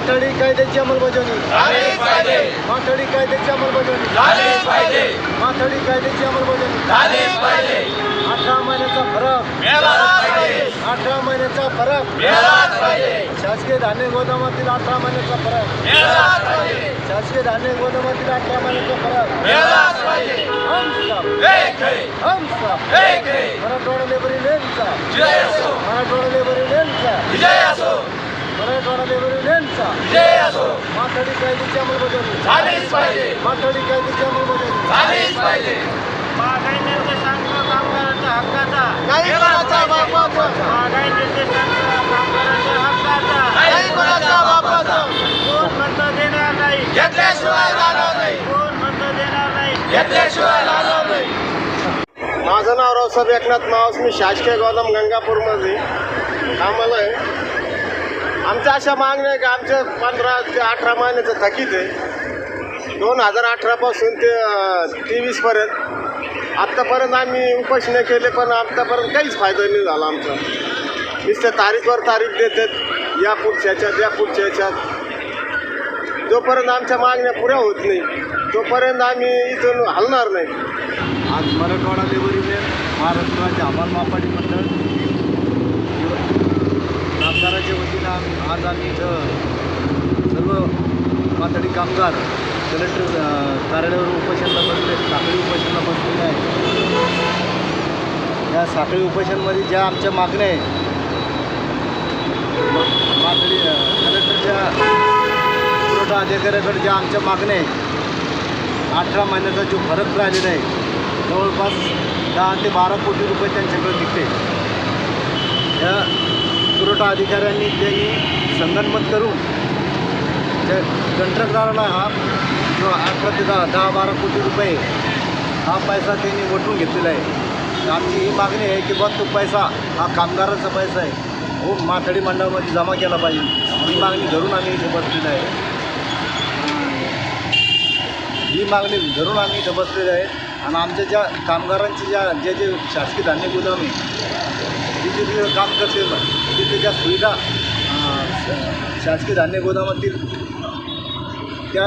माथाडी कायद्याची अंमलबजावणी. माथाडी कायद्याची अंमलबजावणी. माथाडी कायद्याची अंमलबजावणी. अठरा महिन्याचा फरक. अठरा महिन्याचा फरक. शासकीय धान्य गोदामातील अठरा महिन्याचा फरक. शासकीय धान्य गोदामातील अठरा महिन्याचा फरक. सब हम सब मराठवाडा लेबर युनियनचा मराठवाडा लेबर युनियनचा मराठवाडा लेबर युनियनचा माथाडी कायद्याची अंमलबजावणी. माथाडी कायद्याची अंमलबजावणी. महागाई निर्देशांक कामगारांच्या हक्काचा. नाही कोणाचा बापाचा महागाई निर्देशांक कामगारांच्या हक्काचा. नाही कोणाचा बापाचा कोण बंद देणार नाही. घेतल्याशिवाय राहणार नाही. कोण बंद देणार नाही. घेतल्याशिवाय राहणार नाही. माझं नाव रावसाहेब एकनाथ मावस. मी शासकीय गोदाम गंगापूरमध्ये कामाला आहे. आमच्या अशा मागण्या आहे की आमच्या पंधरा ते अठरा महिन्याचं थकीत आहे. दोन हजार अठरापासून ते तेवीसपर्यंत आत्तापर्यंत आम्ही उपोषणं केले पण आत्तापर्यंत काहीच फायदा नाही झाला आमचा. नुसत्या तारीखवर तारीख देतात या पुढच्या ह्याच्यात या पुढच्या ह्याच्यात जोपर्यंत आमच्या मागण्या पुऱ्या होत नाही तोपर्यंत आम्ही इथून हलणार नाही. आज मराठवाडा लेबर महाराष्ट्राचे आभार राज्य मापाडी मंडळ कामगाराच्या वतीनं आम्ही इथं सर्व पातळी कामगार कलेक्टर कार्यालयावर उपोषणला बसले साखळी उपोषणला बसलेले आहे या साखळी उपोषणमध्ये ज्या आमच्या मागण्या आहे पातळी कलेक्टरच्या पुरवठा अधिकाऱ्याकडे ज्या आमच्या मागण्या आहे अठरा महिन्याचा जो फरक राहिलेला आहे जवळपास दहा ते बारा कोटी रुपये त्यांच्याकडे निघते. या पुरवठा अधिकाऱ्यांनी त्यांनी संगनमत करून त्या कंत्राटदाराला हा जो अठरा ते दहा दहा बारा कोटी रुपये हा पैसा त्यांनी वटून घेतलेला आहे. आमची ही मागणी आहे की बा तो पैसा हा कामगाराचा पैसा आहे. हो माथाडी मंडळामध्ये जमा केला पाहिजे. ही मागणी धरून आम्ही इथे बसलेली आहे. ही मागणी धरून आम्ही इथं बसलेलो आहे. आणि आमच्या ज्या कामगारांची ज्या जे जे शासकीय धान्य गोदाम आहे तिथे तिथे काम करते तिथे सुविधा शासकीय धान्य गोदामातील त्या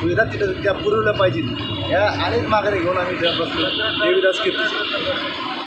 सुविधा तिथं त्या पुरवल्या पाहिजेत. या अनेक मागण्या घेऊन आम्ही इथं बसलो. देवीदास कीर्ती.